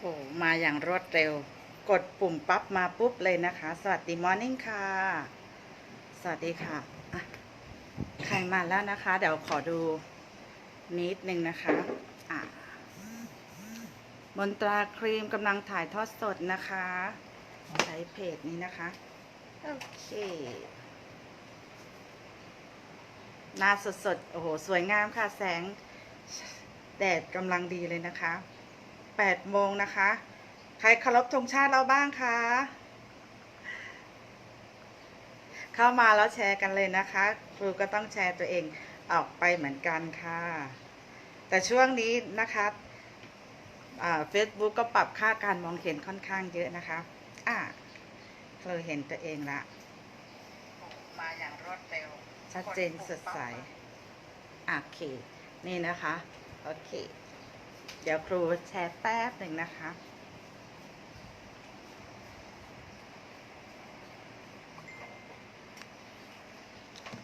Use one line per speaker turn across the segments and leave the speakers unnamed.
โอ้มาอย่างรวดเร็ว กดปุ่มปั๊บมาปุ๊บเลยนะคะ สวัสดีมอร์นิ่งค่ะ สวัสดีค่ะะใครมาแล้วนะคะ เดี๋ยวขอดูนิดนึงนะคะอะมนตราครีมกำลังถ่ายทอดสดนะคะ ใช้เพจนี้นะคะ โอเคหน้าสดๆ โอ้โห สวยงามค่ะ แสง แดดกำลังดีเลยนะคะ 8โมงนะคะ ใครเคารพธงชาติเราบ้างคะ เข้ามาแล้วแชร์กันเลยนะคะ ครูก็ต้องแชร์ตัวเองออกไปเหมือนกันค่ะ แต่ช่วงนี้นะคะเฟซบุ๊กก็ปรับค่าการมองเห็นค่อนข้างเยอะนะคะอ่าเราเห็นตัวเองละ
มาอย่างรวดเร็ว
ชัดเจนสดใสอะโอเค นี่นะคะ โอเค เดี๋ยวครูแชร์แป๊บหนึ่งนะคะ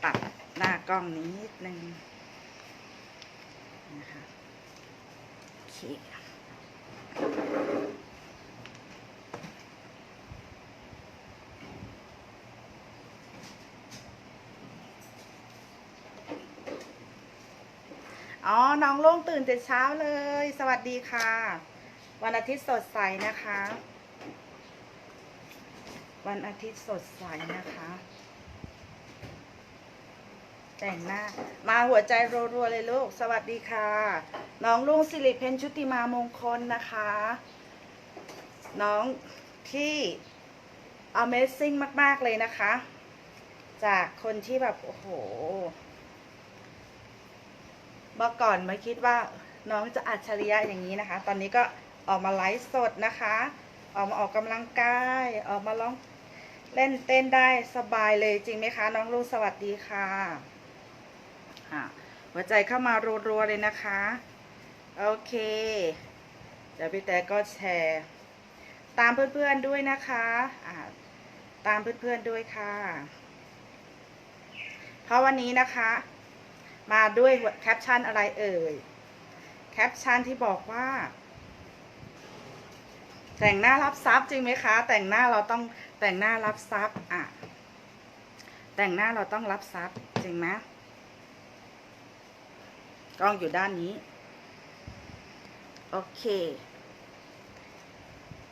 ตัดหน้ากล้องนี้นิดนึงนะคะโอเค อ๋อ น้องโล่งตื่นแต่เช้าเลย สวัสดีค่ะ วันอาทิตย์สดใสนะคะ วันอาทิตย์สดใสนะคะ แต่งหน้า มาหัวใจรัวๆเลยลูก สวัสดีค่ะ น้องลุงสิริเพนชุติมามงคลนะคะ น้องที่ Amazing มาก ๆ เลยนะคะ จากคนที่แบบ โอ้โห เมื่อก่อนไม่คิดว่าน้องจะอัจฉริยะอย่างนี้นะคะ ตอนนี้ก็ออกมาไลฟ์สดนะคะ ออกมาออกกำลังกาย ออกมาร้องเล่นเต้นได้สบายเลยจริงไหมคะ น้องลูกสวัสดีค่ะอะหัวใจเข้ามารัวๆเลยนะคะ โอเคเดี๋ยวพี่แต่ก็แชร์ ตามเพื่อนๆด้วยนะคะอ่าตามเพื่อนๆด้วยค่ะ เพราะวันนี้นะคะ มาด้วยแคปชั่นอะไรเอ่ย แคปชั่นที่บอกว่า แต่งหน้ารับทรัพย์จริงไหมคะ แต่งหน้าเราต้องแต่งหน้ารับทรัพย์อะ แต่งหน้าเราต้องรับทรัพย์จริงไหมกล้องอยู่ด้านนี้ โอเค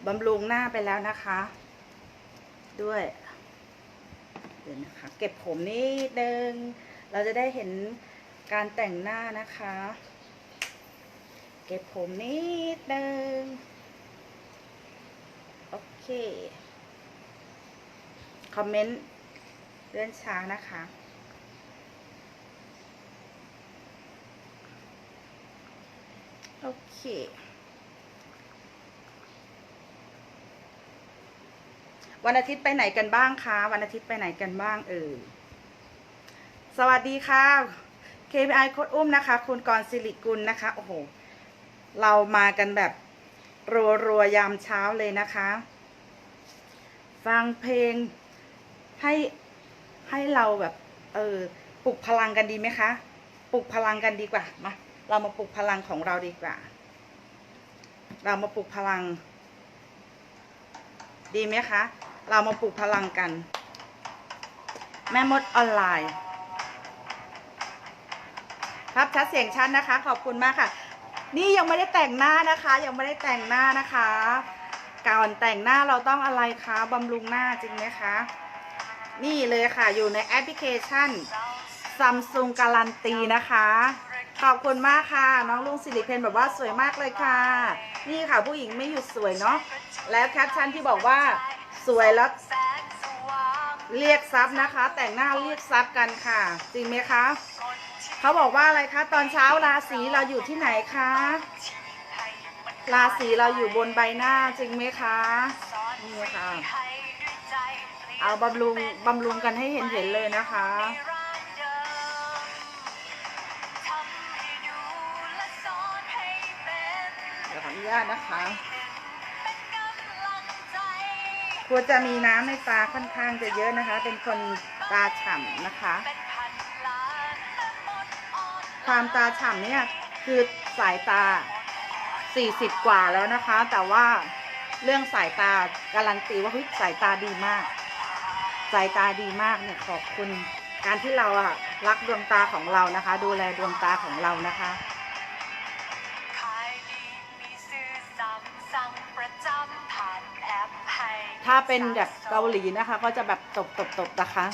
บำรุงหน้าไปแล้วนะคะ ด้วย เดี๋ยวนะคะ เก็บผมนิดนึง เราจะได้เห็น การแต่งหน้านะคะ เก็บผมนิดนึง โอเค คอมเมนต์เลื่อนช้านะคะโอเค วันอาทิตย์ไปไหนกันบ้างคะ วันอาทิตย์ไปไหนกันบ้างเอ่ยสวัสดีค่ะ KPI โคดอุ้มนะคะ คุณกรณ์สิริกุลนะคะ โอ้โห เรามากันแบบรัวรัวๆยามเช้าเลยนะคะ ฟังเพลงให้ให้เราแบบเออปลุกพลังกันดีไหมคะ ปลุกพลังกันดีกว่า มา เรามาปลุกพลังของเราดีกว่า เรามาปลุกพลัง ดีไหมคะ เรามาปลุกพลังกัน แม่มดออนไลน์ ครับชัดเสียงชัดนะคะ ขอบคุณมากค่ะ นี่ยังไม่ได้แต่งหน้านะคะ ยังไม่ได้แต่งหน้านะคะ ก่อนแต่งหน้าเราต้องอะไรคะบำรุงหน้าจริงไหมคะ นี่เลยค่ะอยู่ในแอปพลิเคชัน Samsung การันตีนะคะ ขอบคุณมากค่ะ น้องลุงสิริเพนแบบว่าสวยมากเลยค่ะ นี่ค่ะผู้หญิงไม่หยุดสวยเนาะแล้วแคปชั่นที่บอกว่าสวยแล้วเรียกซับนะคะ แต่งหน้าเรียกซับกันค่ะ จริงไหมคะ เขาบอกว่าอะไรคะ ตอนเช้าราศีเราอยู่ที่ไหนคะ ราศีเราอยู่บนใบหน้าจริงไหมคะนี่ค่ะ เอาบำรุงบำรุงกันให้เห็นเห็นๆเลยนะคะเดี๋ยวขออนุญาตนะคะควรจะมีน้ำในตาค่อนข้างจะเยอะนะคะ เป็นคนตาฉ่ำนะคะ ความตาฉ่ำเนี่ยคือสายตา 40 กว่าแล้วนะคะ แต่ว่าเรื่องสายตาการันตีว่าเฮ้ยสายตาดีมาก สายตาดีมากเนี่ยขอบคุณ การที่เราอะรักดวงตาของเรานะคะ ดูแลดวงตาของเรานะคะ
ขายดีมีซื้อซ้ำสั่งประจำผ่านแอปให้
ถ้าเป็นแบบเกาหลีนะคะ ก็จะแบบตบตบตบนะคะ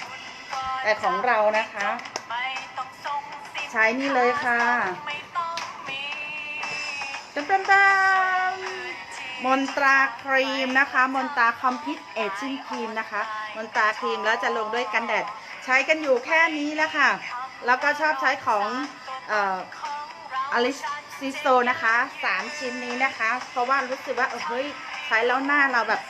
แต่ของเรานะคะ
ไม่ต้องส่งสิ
ใช้นี่เลยค่ะ
ไม่ต้องมี
เต็มเต็มเต็มมนตราครีมนะคะ มนตราคอมพิวเอจิ้งครีมนะคะ มนตราครีมแล้วจะลงด้วยกันแดด ใช้กันอยู่แค่นี้แล้วค่ะ แล้วก็ชอบใช้ของเอ่ออลิสซิโซนะคะสามชิ้นนี้นะคะ เพราะว่ารู้สึกว่าเออเฮ้ยใช้แล้วหน้าเราแบบ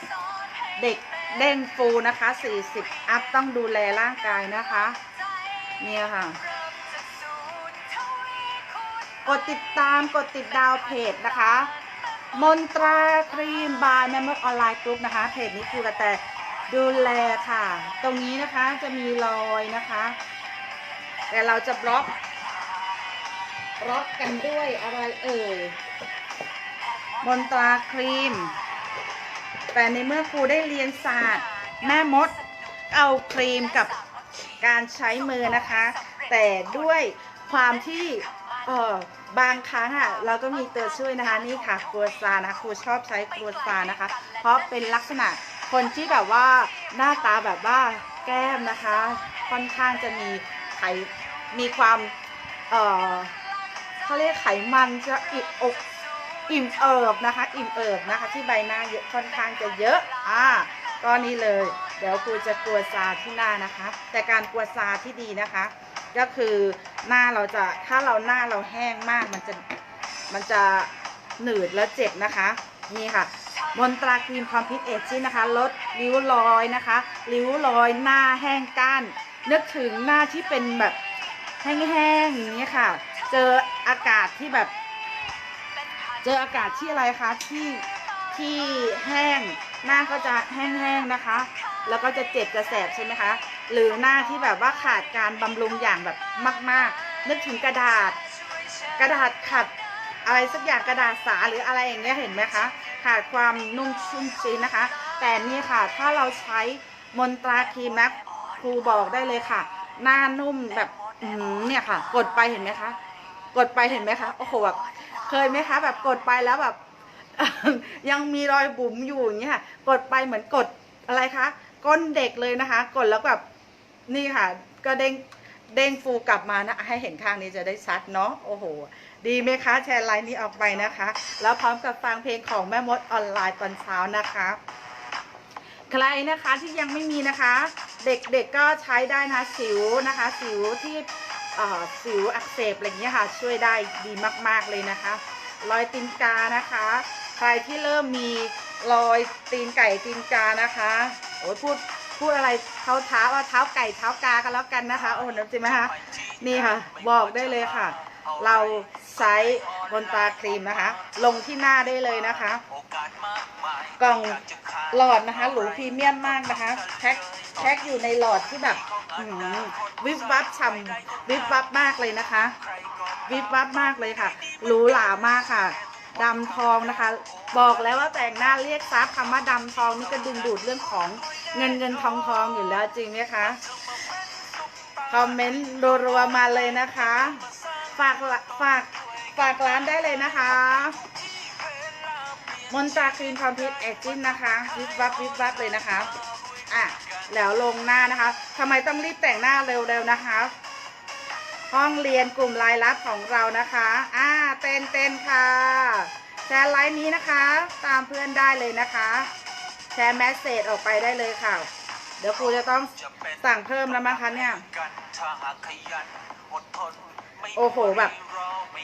เด็กเด้งฟูนะคะ 40 อัพต้องดูแลร่างกายนะคะ เนี่ยค่ะ กดติดตามกดติดดาวเพจนะคะ มนตราครีมบายแมมมออนไลน์กรุ๊ปนะคะเพจนี้คือกระแตดูแลค่ะ ตรงนี้นะคะจะมีรอยนะคะ แต่เราจะบล็อกบล็อกกันด้วยอะไรเอ่ยมนตราครีม แต่ในเมื่อครูได้เรียนศาสตร์ แม่มดเอาครีมกับการใช้มือนะคะ แต่ด้วยความที่ เออบางครั้งอะเราก็มีตัวช่วยนะคะนี่ค่ะครัวซานะครูชอบใช้ครัวซานะคะ เพราะเป็นลักษณะคนที่แบบว่าหน้าตาแบบว่าแก้มนะคะ ค่อนข้างจะมีไขมีความเออเขาเรียกไขมันจะอิ่มอกอิ่มเอิบนะคะ อิ่มเอิบนะคะ ที่ใบหน้าเยอะค่อนข้างจะเยอะอ่าก็นี่เลย เดี๋ยวครูจะกลัวซาที่หน้านะคะ แต่การกลัวซาที่ดีนะคะ ก็คือหน้าเราจะถ้าเราหน้าเราแห้งมากมันจะมันจะหนืดและเจ็บนะคะ นี่ค่ะมนตราครีมคอมพิวเอจินะคะ ลดริ้วรอยนะคะ ริ้วรอยหน้าแห้งก้านนึกถึงหน้าที่เป็นแบบแห้งๆอย่างนี้ค่ะ เจออากาศที่แบบ เจออากาศที่อะไรคะที่ที่แห้งหน้าก็จะแห้งๆนะคะ แล้วก็จะเจ็บจะแสบใช่ไหมคะ หรือหน้าที่แบบว่าขาดการบำรุงอย่างแบบมาก ๆ นึกถึงกระดาษ กระดาษขัดอะไรสักอย่างกระดาษสาหรืออะไรอย่างเงี้ยเห็นไหมคะ ขาดความนุ่มชุ่มชื้นนะคะ แต่นี่ค่ะถ้าเราใช้มนตราครีมนะครูบอกได้เลยค่ะ หน้านุ่มแบบเนี่ยค่ะ กดไปเห็นไหมคะ กดไปเห็นไหมคะโอ้โหแบบเคยไหมคะ แบบกดไปแล้วแบบ ยังมีรอยบุ๋มอยู่อย่างเงี้ยค่ะ กดไปเหมือนกดอะไรคะก้นเด็กเลยนะคะ กดแล้วแบบ นี่ค่ะ ก็เด้งเด้งฟูกลับมานะ ให้เห็นข้างนี้จะได้ชัดเนาะโอ้โห ดีไหมคะ แชร์ไลน์นี้ออกไปนะคะ แล้วพร้อมกับฟังเพลงของแม่มดออนไลน์ตอนเช้านะคะ ใครนะคะที่ยังไม่มีนะคะ เด็กๆกก็ใช้ได้นะสิวนะคะ สิวที่สิวอักเสบอะไรเงี้ยค่ะ ช่วยได้ดีมากๆเลยนะคะ รอยตีนกานะคะ ใครที่เริ่มมีรอยตีนไก่ตีนกานะคะโอ้ยพูด พูดอะไรเท้าเท้าว่าเท้าไก่เท้ากากันแล้วกันนะคะ โอ้โหน้ำจิ้มไหมคะนี่ค่ะ บอกได้เลยค่ะ เราใช้บนตาครีมนะคะ ลงที่หน้าได้เลยนะคะ กล่องหลอดนะคะ หรูพรีเมียมมากนะคะแพ็คแพ็คอยู่ในหลอดที่แบบวิบวับฉ่ำวิบวับมากเลยนะคะ วิบวับมากเลยค่ะหรูหรามากค่ะ ดำทองนะคะ บอกแล้วว่าแต่งหน้าเรียกซับคำว่าดำทองนี่ก็ดึงดูดเรื่องของเงินเงินทองทองอยู่แล้วจริงไหมคะคอมเมนต์รัวๆมาเลยนะคะ ฝากฝากฝากร้านได้เลยนะคะ มนตาครีมคอมพิวเอจินนะคะวิบวับวิบวับเลยนะคะอะแล้วลงหน้านะคะทำไมต้องรีบแต่งหน้าเร็วๆนะคะ ห้องเรียนกลุ่มรายลับของเรานะคะ อ่าเต้นเต้นค่ะ แชร์ไลน์นี้นะคะ ตามเพื่อนได้เลยนะคะ แชร์แมสเซจออกไปได้เลยค่ะ เดี๋ยวครูจะต้องสั่งเพิ่มแล้วมั้งคะเนี่ย โอ้โหแบบ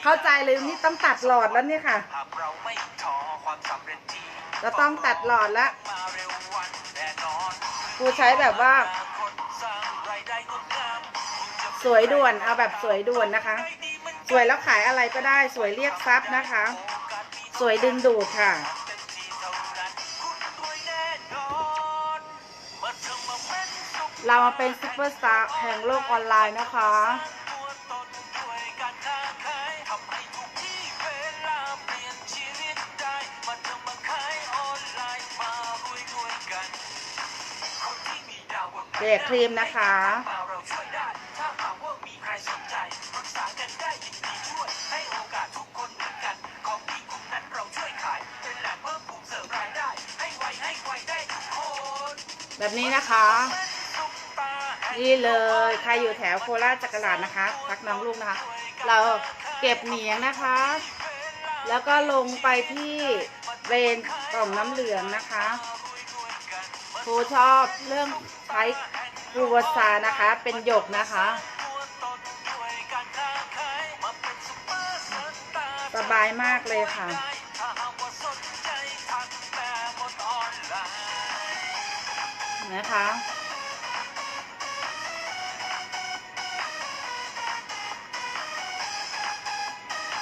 เข้าใจเลยนี่ต้องตัดหลอดแล้วเนี่ยค่ะจะต้องตัดหลอดแล้วครูใช้แบบว่า สวยด่วนเอาแบบสวยด่วนนะคะ สวยแล้วขายอะไรก็ได้สวยเรียกทรัพย์นะคะ สวยดึงดูดค่ะ เรามาเป็นซุปเปอร์สตาร์แห่งโลกออนไลน์นะคะ
เด็
กครีมนะคะ
แบ
บนี้นะคะ นี่เลยใครอยู่แถวโคราชจักรลาดนะคะพักน้องลูกนะคะ เราเก็บเหนียงนะคะ แล้วก็ลงไปที่เวนกล่องน้ำเหลืองนะคะครูชอบเรื่องใช้กรูวซานะคะ เป็นหยกนะคะสบายมากเลยค่ะ นะคะ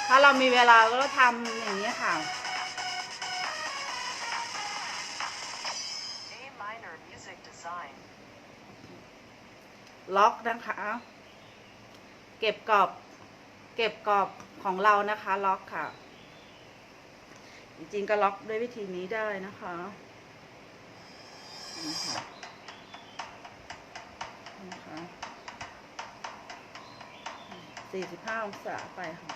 ถ้าเรามีเวลาก็ทำอย่างนี้ค่ะ ล็อกนะคะ เก็บกรอบ เก็บกรอบของเรานะคะ ล็อกค่ะ จริงๆก็ล็อกด้วยวิธีนี้ได้นะคะนี่ค่ะ นะคะสี่สิบห้าองศาไปค่ะ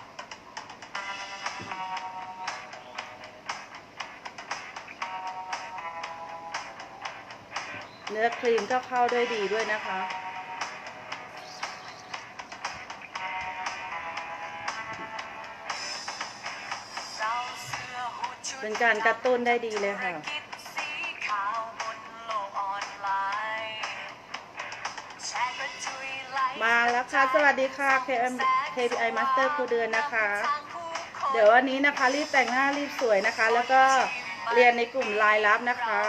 เนื้อครีมก็เข้าด้วยดีด้วยนะคะ เป็นการกระตุ้นได้ดีเลยค่ะ มาแล้วค่ะ สวัสดีค่ะ KM KPI Master ครูเดือนนะคะ เดี๋ยววันนี้นะคะ รีบแต่งหน้ารีบสวยนะคะ แล้วก็เรียนในกลุ่มไลน์ลับนะคะ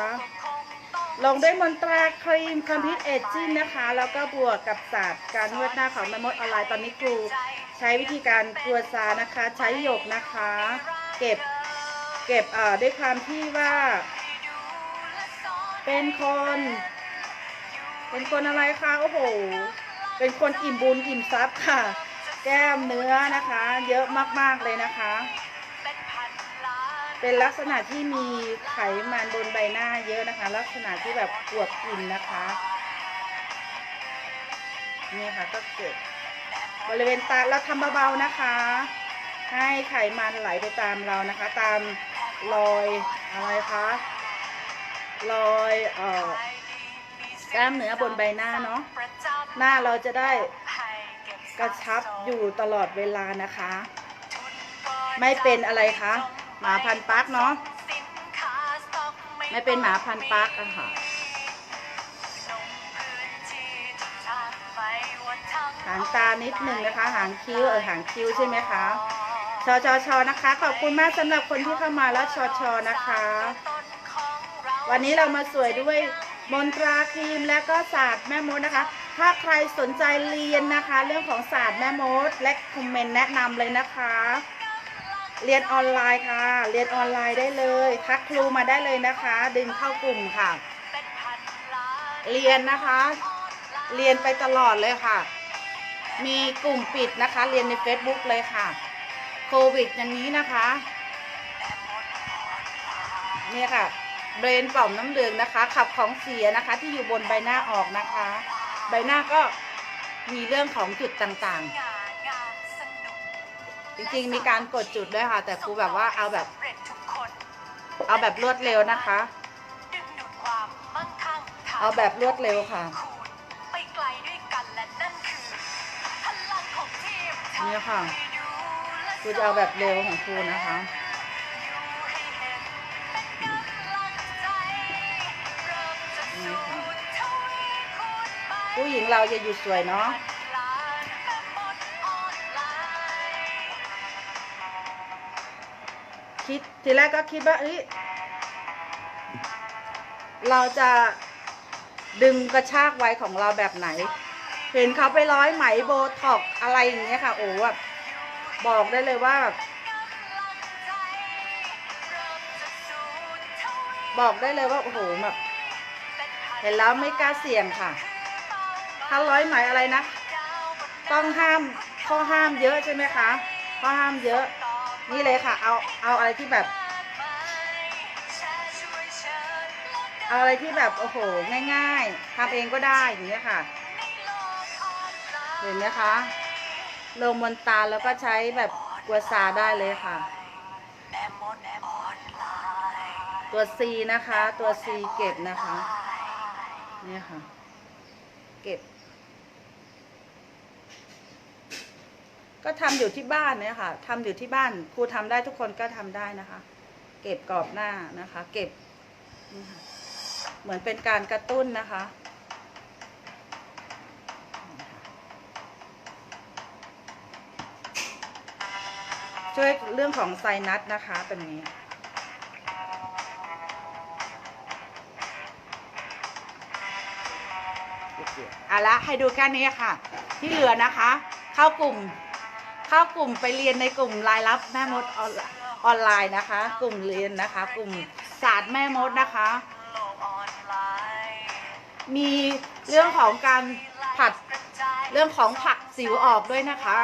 ลงด้วยมนตราครีมคอมพิวเอจจิ้งนะคะ แล้วก็บวกกับศาสตร์การนวดหน้าของแม่มดออนไลน์ตอนนี้ครู ใช้วิธีการกลัวซานะคะ ใช้หยกนะคะ เก็บเก็บเอ่อด้วยความที่ว่า เป็นคน เป็นคนอะไรคะ โอ้โห เป็นคนอิ่มบุญอิ่มทรัพย์ค่ะ แก้มเนื้อนะคะ เยอะมากๆเลยนะคะ เป็นลักษณะที่มีไขมันบนใบหน้าเยอะนะคะ ลักษณะที่แบบอวบอิ่มนะคะนี่ค่ะก็เกิดบริเวณตาเราทำเบาๆนะคะ ให้ไขมันไหลไปตามเรานะคะ ตามรอยอะไรคะรอยเอ่อกล้ามเนื้อบนใบหน้าเนาะ หน้าเราจะได้กระชับอยู่ตลอดเวลานะคะ ไม่เป็นอะไรคะหมาพันปักเนาะไม่เป็นหมาพันปักอะค่ะหางตานิดหนึ่งนะคะ หางคิ้วเออหางคิ้วใช่ไหมคะชอชอชอนะคะ ขอบคุณมากสำหรับคนที่เข้ามาแล้วชอชอนะคะ วันนี้เรามาสวยด้วยมนตราครีมและก็ศาสตร์แม่มดนะคะ ถ้าใครสนใจเรียนนะคะ เรื่องของศาสตร์แม่มด และคอมเมนต์แนะนำเลยนะคะ เรียนออนไลน์ค่ะ เรียนออนไลน์ได้เลย ทักครูมาได้เลยนะคะ ดึงเข้ากลุ่มค่ะ เรียนนะคะ เรียนไปตลอดเลยค่ะ มีกลุ่มปิดนะคะ เรียนใน Facebook เลยค่ะ โควิดอย่างนี้นะคะเนี่ยค่ะเบรนกล่อมน้ำเหลืองนะคะ ขับของเสียนะคะที่อยู่บนใบหน้าออกนะคะ ใบหน้าก็มีเรื่องของจุดต่างๆ จริงๆ มีการกดจุดด้วยค่ะ แต่ครูแบบว่าเอาแบบ เอาแบบรวดเร็วนะคะ เอาแบบรวดเร็วค่ะ
ไปไกลด้วยกันและนั่นคือพลังของทีมไทย
เนี่ยค่ะ
ดูและ
ครูจะเอาแบบเร็วของครู
นะ
คะ ผู้หญิงเราจะอยู่สวยเนาะคิดทีแรกก็คิดว่าเอ้ยเราจะดึงกระชากไว้ของเราแบบไหน เห็นเขาไปร้อยไหมโบท็อกอะไรอย่างเงี้ยค่ะ โอ้แบบบอกได้เลยว่าแบบบอกได้เลยว่าโอ้โหแบบเห็นแล้วไม่กล้าเสี่ยงค่ะ ถ้าร้อยไหมอะไรนะ ต้องห้ามข้อห้ามเยอะใช่ไหมคะ ข้อห้ามเยอะ นี่เลยค่ะ เอาเอาอะไรที่แบบ
เอา
อะไรที่แบบโอ้โหง่าย ๆทำเองก็ได้อย่างเงี้ยค่ะเห็นไหมคะลงบนตาแล้วก็ใช้แบบกัวซาได้เลยค่ะ ตัว C นะคะ ตัว C เก็บนะคะ เนี่ยค่ะ เก็บ ก็ทำอยู่ที่บ้านเนี่ยค่ะทำอยู่ที่บ้านครูทำได้ทุกคนก็ทำได้นะคะ เก็บกรอบหน้านะคะ เก็บเหมือนเป็นการกระตุ้นนะคะ ช่วยเรื่องของไซนัสนะคะเป็นอย่างนี้เอาละให้ดูแค่นี้ค่ะ ที่เหลือนะคะ เข้ากลุ่ม เข้ากลุ่มไปเรียนในกลุ่มรายรับแม่มดออนไลน์นะคะ กลุ่มเรียนนะคะ กลุ่มศาสตร์แม่มดนะคะ มีเรื่องของการผัดเรื่องของผักสิวออกด้วยนะคะ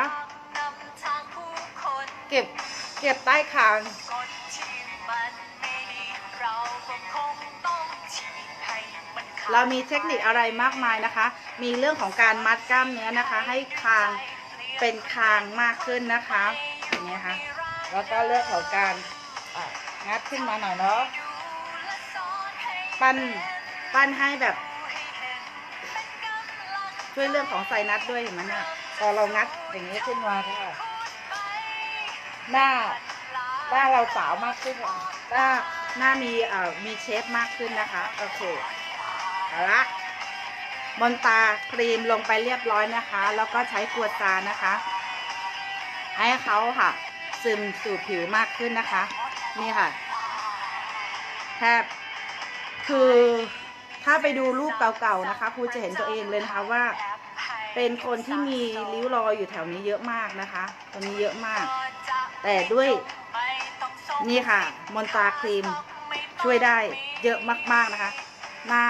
เก็บเก็บใต้คาง
เรามี
เทคนิคอะไรมากมายนะคะ มีเรื่องของการมัดกล้ามเนื้อนะคะ ให้คาง เป็นคางมากขึ้นนะคะอย่างนี้ยค่ะ แล้วก็เรื่องของการอะงัดขึ้นมาหน่อยเนาะปั้นปั้นให้แบบ ช่วยเรื่องของไซนัสด้วยเห็นไหมน่ะพอเรางัดอย่างนี้ขึ้นมาค่ะหน้าหน้าเราสาวมากขึ้นค่ะหน้าหน้ามีเอ่อมีเชฟมากขึ้นนะคะ โอเคเอาละ บนตาครีมลงไปเรียบร้อยนะคะ แล้วก็ใช้กวดตานะคะ ให้เขาค่ะ ซึมสู่ผิวมากขึ้นนะคะ นี่ค่ะ แทบคือถ้าไปดูรูปเก่าๆนะคะครูจะเห็นตัวเองเลยนะคะว่า เป็นคนที่มีริ้วรอยอยู่แถวนี้เยอะมากนะคะตรงนี้เยอะมาก แต่ด้วยนี่ค่ะ มนตาครีมช่วยได้เยอะมากๆนะคะ หน้า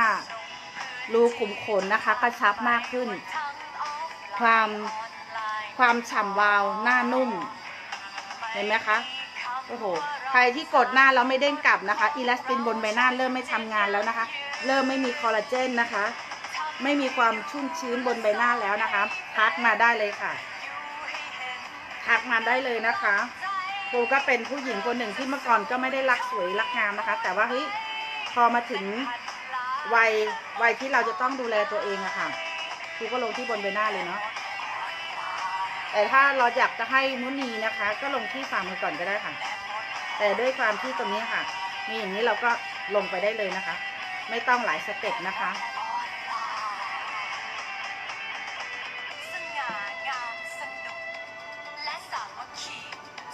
รูขุมขนนะคะ กระชับมากขึ้น ความความฉ่ำวาวหน้านุ่ม เห็นไหมคะ โอ้โห ใครที่กดหน้าแล้วไม่เด้งกลับนะคะ อีลาสตินบนใบหน้าเริ่มไม่ทำงานแล้วนะคะ เริ่มไม่มีคอลลาเจนนะคะ ไม่มีความชุ่มชื้นบนใบหน้าแล้วนะคะ ทักมาได้เลยค่ะ ทักมาได้เลยนะคะครูก็เป็นผู้หญิงคนหนึ่งที่เมื่อก่อนก็ไม่ได้รักสวยรักงามนะคะ แต่ว่าเฮ้ยพอมาถึง วัยวัยที่เราจะต้องดูแลตัวเองอะค่ะครูก็ลงที่บนใบหน้าเลยเนาะแต่ถ้าเราอยากจะให้มุนีนะคะ ก็ลงที่ฝ่ามือก่อนก็ได้ค่ะ แต่ด้วยความที่ตรงนี้ค่ะ มีอย่างนี้เราก็ลงไปได้เลยนะคะ ไม่ต้องหลายสเต็ปนะคะ
สง่างามสนุกและสามัคคี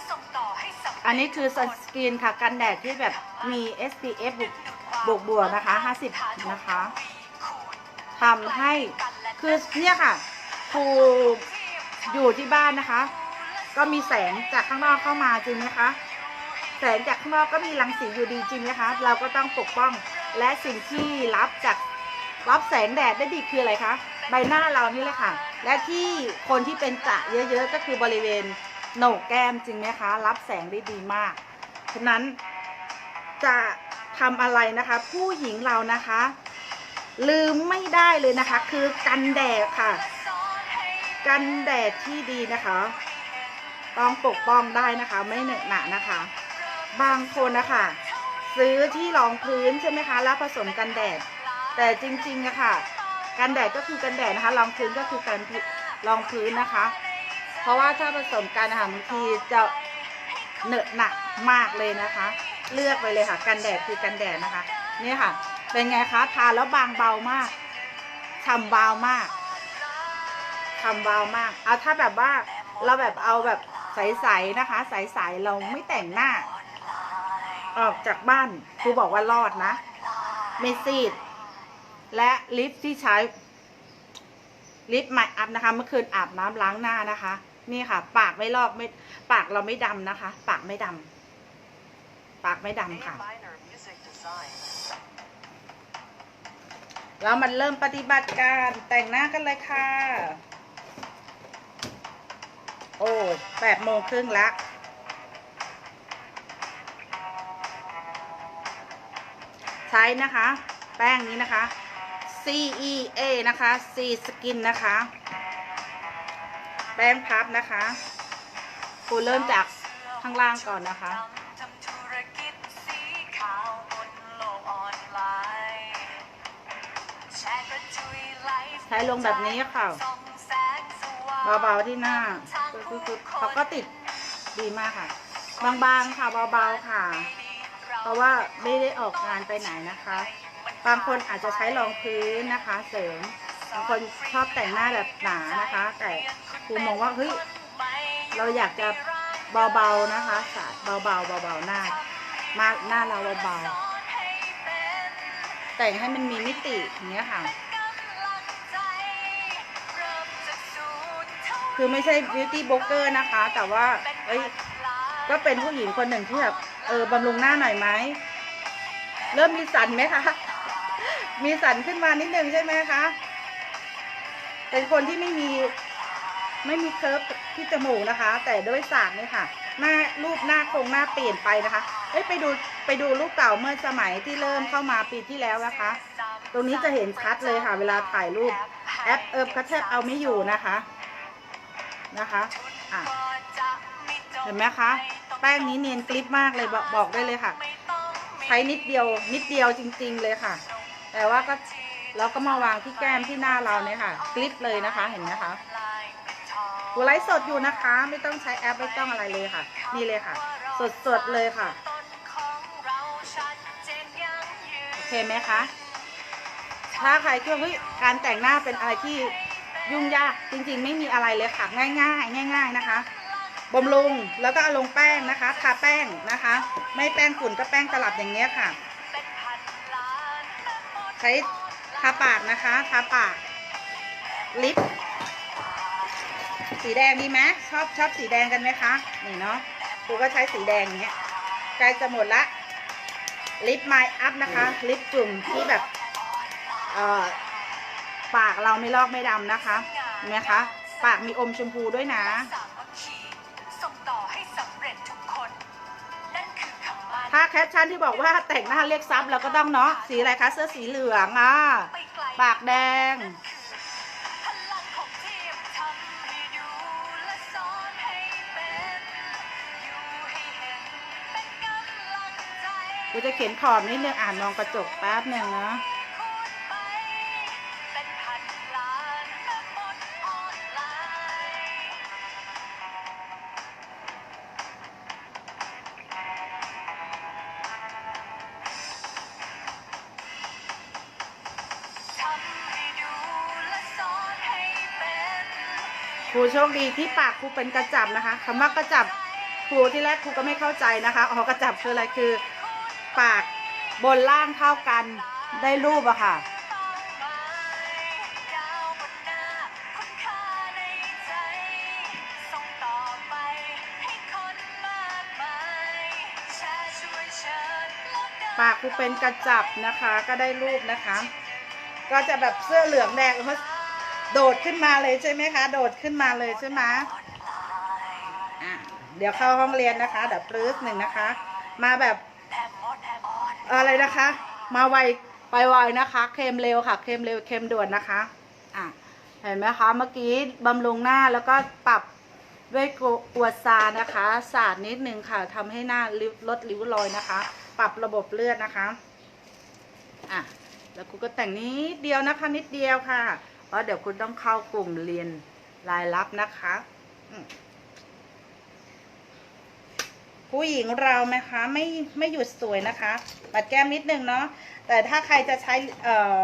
ส่งต่อให้สำเร็จ
อันนี้คือซันสกรีนค่ะ กันแดดที่แบบมี SPF บวกบวกๆนะคะ 50 นะคะทำให้คือเนี่ยค่ะครูอยู่ที่บ้านนะคะ ก็มีแสงจากข้างนอกเข้ามาจริงไหมคะแสงจากข้างนอกก็มีรังสีอยู่ดีจริงไหมคะเราก็ต้องปกป้องและสิ่งที่รับจากรับแสงแดดได้ดีคืออะไรคะใบหน้าเรานี่เลยค่ะ และที่คนที่เป็นจะเยอะๆก็คือบริเวณโหนกแก้มจริงไหมคะ รับแสงได้ดีมากฉะนั้นจะ ทำอะไรนะคะ ผู้หญิงเรานะคะ ลืมไม่ได้เลยนะคะ คือกันแดดค่ะ กันแดดที่ดีนะคะต้องปกป้องได้นะคะ ไม่เหนอะหนะนะคะ บางคนนะคะซื้อที่รองพื้นใช่ไหมคะแล้วผสมกันแดด แต่จริงๆอะค่ะ กันแดดก็คือกันแดดนะคะ รองพื้นก็คือกันรองพื้นนะคะ เพราะว่าถ้าผสมกันนะคะบางทีจะเหนอะหนักมากเลยนะคะ เลือกไปเลยค่ะ กันแดดคือกันแดดนะคะ นี่ค่ะ เป็นไงคะทาแล้วบางเบามากฉ่ำเบามากฉ่ำเบามาก เอาถ้าแบบว่าเราแบบเอาแบบใสๆนะคะ ใสๆเราไม่แต่งหน้า ออกจากบ้านครูบอกว่ารอดนะไม่ซีด และลิปที่ใช้ลิปใหม่อัพนะคะ เมื่อคืนอาบน้ำล้างหน้านะคะ นี่ค่ะ ปากไม่ลอกไม่ ปากเราไม่ดำนะคะ ปากไม่ดำ ปากไม่ดำค่ะ แล้วมันเริ่มปฏิบัติการแต่งหน้ากันเลยค่ะ โอ้แปดโมงครึ่งแล้วใช้นะคะ แป้งนี้นะคะ C E A นะคะ C Skin นะคะ แป้งพับนะคะครูเริ่มจากข้างล่างก่อนนะคะ
ช้ล
งแบบนี้ค่ะเบาๆที่หน้าคือๆเขาก็ติดดีมากค่ะ บางๆค่ะเบาๆค่ะ เพราะว่าไม่ได้ออกงานไปไหนนะคะ บางคนอาจจะใช้รองพื้นนะคะ เสริมบางคนชอบแต่งหน้าแบบหนานะคะ แต่ครูมองว่าเฮ้ยเราอยากจะเบาๆนะคะสาดเบาๆเบาๆหน้า มาหน้าเราเบาๆแต่งให้มันมีมิติอย่างเงี้ยค่ะ คือไม่ใช่ beauty b l o g g e r นะคะ แต่ว่า เอ้ย ก็เป็นผู้หญิงคนหนึ่งที่แบบเออบำรุงหน้าหน่อยไหม เริ่มมีสันไหมคะ มีสันขึ้นมานิดนึงใช่ไหมคะ เป็นคนที่ไม่มีไม่มีเคิร์ฟที่จมูกนะคะ แต่ด้วยสากเนี่ยค่ะหน้ารูปหน้าโครงหน้าเปลี่ยนไปนะคะเอ้ยไปดูไปดูรูปเก่าเมื่อสมัยที่เริ่มเข้ามาปีที่แล้วนะคะ ตรงนี้จะเห็นชัดเลยค่ะ เวลาถ่ายรูปแอปเอิบเขาแทบเอาไม่อยู่นะคะ นะคะอะเห็นไหมคะ แป้งนี้เนียนกลิปมากเลยบอกได้เลยค่ะ ใช้นิดเดียวนิดเดียวจริง ๆเลยค่ะ แต่ว่าก็เราก็มาวางที่แก้มที่หน้าเราเนี่ยค่ะกลิปเลยนะคะเห็นไหมคะหัวไลฟ์สดอยู่นะคะ ไม่ต้องใช้แอปไม่ต้องอะไรเลยค่ะ นี่เลยค่ะ สดๆเลยค่ะโอเคไหมคะถ้าใครคิดว่าเฮ้ยการแต่งหน้าเป็นอะไรที่ ยุ่งยากจริงๆ ไม่มีอะไรเลยค่ะง่ายๆง่าย ๆนะคะบำรุงแล้วก็เอาลงแป้งนะคะทาแป้งนะคะ ไม่แป้งฝุ่นก็แป้งตลับอย่างเงี้ยค่ะ ใช้ทาปากนะคะทาปากลิปสีแดงดีไหมชอบชอบสีแดงกันไหมคะนี่เนาะครูก็ใช้สีแดงอย่างเงี้ยใกล้จะหมดละลิปไมอัพนะคะลิปจุ่มที่แบบเอ่อ ปากเราไม่ลอกไม่ดำนะคะเห็นไหมคะ ปากมีอมชมพูด้วยนะ
ส่งต่อให้สำเร็จทุกคนนั่นคือคำมั่น
ถ้าแคปชั่นที่บอกว่าแต่งหน้าเรียกซับเราก็ต้องเนาะ สีอะไรคะ เสื้อสีเหลืองอะ
ไปไกล
ปากแดง
พลังของทีมทำให้ดูและสอนให้เป็นอยู่ให้เห็นเป็นกำลังใจ
กูจะเขียนขอบนิดนึงอ่านมองกระจกแป๊บหนึ่งนะ โชคดีที่ปากครูเป็นกระจับนะคะคำว่ากระจับครูที่แรกครูก็ไม่เข้าใจนะคะอ๋อกระจับคืออะไรคือ ปากบนล่างเท่ากันได้รูปอะค่ะ
ยาวบนหน้าคุณค่าในใจส่งต่อไปากมายแชร์ช่วยเชิญแล้วกัน
ปากครูเป็นกระจับนะคะ ก็ได้รูปนะคะ ก็จะแบบเสื้อเหลืองแดง โดดขึ้นมาเลยใช่ไหมคะ โดดขึ้นมาเลยใช่ไหมอะเดี๋ยวเข้าห้องเรียนนะคะเดี๋ยวปลื้สหนึ่งนะคะ มาแบบ
อะ
ไรนะคะ มาไวไปไวนะคะ เค็มเร็วค่ะ เค็มเร็วเค็มด่วนนะคะอะเห็นไหมคะ เมื่อกี้บำรุงหน้าแล้วก็ปรับด้วยกัวซานะคะสาดนิดนึงค่ะทำให้หน้าลดริ้วรอยนะคะ ปรับระบบเลือดนะคะอะแล้วคุณก็แต่งนิดเดียวนะคะ นิดเดียวค่ะ ราะเดี๋ยวคุณต้องเข้ากลุ่มเรียนรายลับนะคะผู้หญิงเราไหมคะไม่ไม่หยุดสวยนะคะ ปัดแก้มนิดนึงเนาะแต่ถ้าใครจะใช้เอ่อ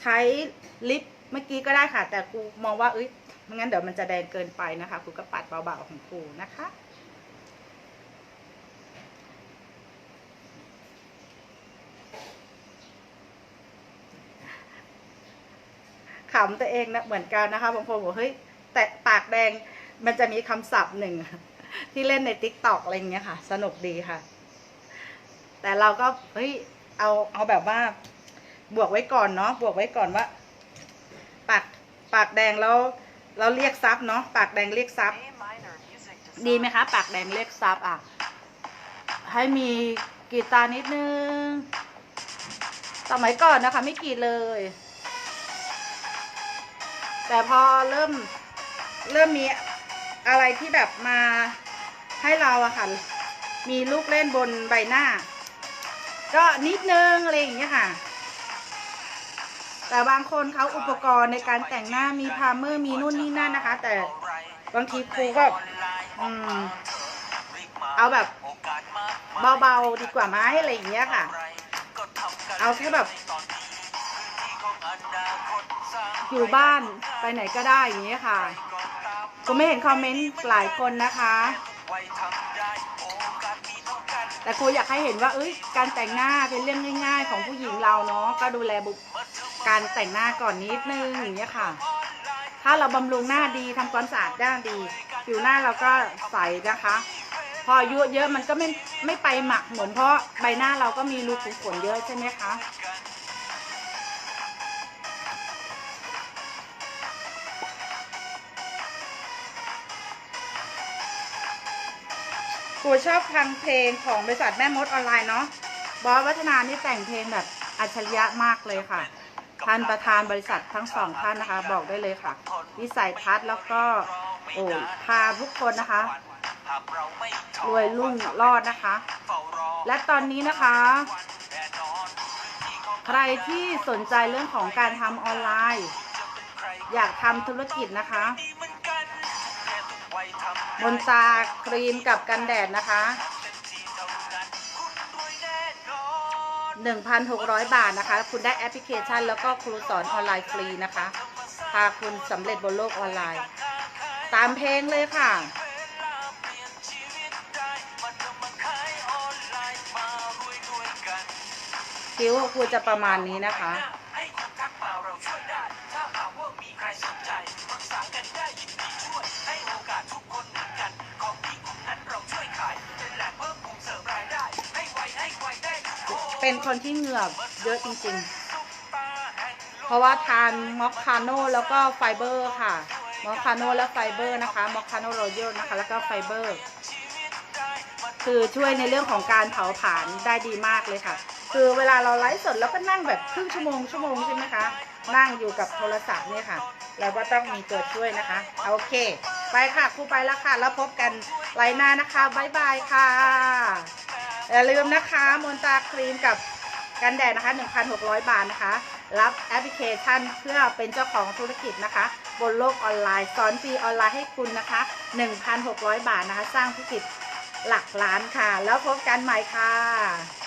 ใช้ลิปเมื่อกี้ก็ได้ค่ะ แต่ครูมองว่าเอ้ยไม่งั้นเดี๋ยวมันจะแดงเกินไปนะคะครูก็ปัดเบาๆของครูนะคะ ขำตัวเองนะเหมือนกันนะคะบางคนบอกเฮ้ยแต่ปากแดงมันจะมีคำศัพท์หนึ่งที่เล่นในติ๊กตอกอะไรอย่างเงี้ยค่ะ สนุกดีค่ะ แต่เราก็เฮ้ยเอาเอาแบบว่า บวกไว้ก่อนเนาะบวกไว้ก่อนว่า ปากปากแดงแล้วเราเรียกซับเนาะปากแดงเรียกซับดีไหมคะ ปากแดงเรียกซับอะ ให้มีกีตาร์นิดนึงสมัยก่อนนะคะ ไม่กรีดเลย แต่พอเริ่มเริ่มมีอะไรที่แบบมาให้เราอะค่ะ มีลูกเล่นบนใบหน้า ก็นิดนึงอะไรอย่างเงี้ยค่ะ แต่บางคนเขาอุปกรณ์ในการแต่งหน้ามีพาเมอร์มีนู่นนี่นั่นนะคะ แต่บางทีครูก็อืมเอาแบบเบาๆดีกว่าไหมอะไรอย่างเงี้ยค่ะ เอาแค่แบบ อยู่บ้านไปไหนก็ได้อย่างเงี้ยค่ะ ก็ไม่เห็นคอมเมนต์หลายคนนะคะ แต่ครูอยากให้เห็นว่าเอ้ยการแต่งหน้าเป็นเรื่องง่าย ๆ ของผู้หญิงเราเนาะก็ดูแลบุการแต่งหน้าก่อนนิดนึงอย่างเงี้ยค่ะ ถ้าเราบำรุงหน้าดีทำความสะอาดหน้าดีผิวหน้าเราก็ใสนะคะ พออายุเยอะมันก็ไม่ไม่ไปหมักหมมเพราะใบหน้าเราก็มีรูขุมขนเยอะใช่ไหมคะ กูชอบฟังเพลงของบริษัทแม่มดออนไลน์เนาะบอสวัฒนานี่แต่งเพลงแบบอัจฉริยะมากเลยค่ะ ท่านประธานบริษัททั้งสองท่านนะคะ บอกได้เลยค่ะ วิสัยทัศน์แล้วก็โอ้พาทุกคนนะคะ รวยรุ่งรอดนะคะ และตอนนี้นะคะ ใครที่สนใจเรื่องของการทำออนไลน์ อยากทำธุรกิจนะคะ บนตาครีมกับกันแดดนะคะ1,600 บาทนะคะ คุณได้แอปพลิเคชัน แล้วก็ครูสอนออนไลน์ฟรีนะคะ พาคุณสำเร็จบนโลกออนไลน์ ตามเพลงเลยค่ะ คิ้วครูจะประมาณนี้นะคะ เป็นคนที่เหงื่อเยอะจริงๆ เพราะว่าทานมอคคาโน่แล้วก็ไฟเบอร์ค่ะ มอคคาโน่และไฟเบอร์นะคะ มอคคาโน่โรโยนะคะ แล้วก็ไฟเบอร์ คือช่วยในเรื่องของการเผาผลาญได้ดีมากเลยค่ะ คือเวลาเราไลฟ์สดแล้วก็นั่งแบบครึ่งชั่วโมงชั่วโมงใช่ไหมคะ นั่งอยู่กับโทรศัพท์เนี่ยค่ะ เราก็ต้องมีตัวช่วยนะคะ โอเค ไปค่ะครูไปแล้วค่ะ แล้วพบกันไลน์หน้านะคะ บ๊ายบายค่ะ อย่าลืมนะคะมนตาครีมกับกันแดดนะคะ 1,600 บาทนะคะ รับแอปพลิเคชันเพื่อเป็นเจ้าของธุรกิจนะคะ บนโลกออนไลน์ สอนฟรีออนไลน์ให้คุณนะคะ 1,600 บาทนะคะ สร้างธุรกิจหลักล้านค่ะ แล้วพบกันใหม่ค่ะ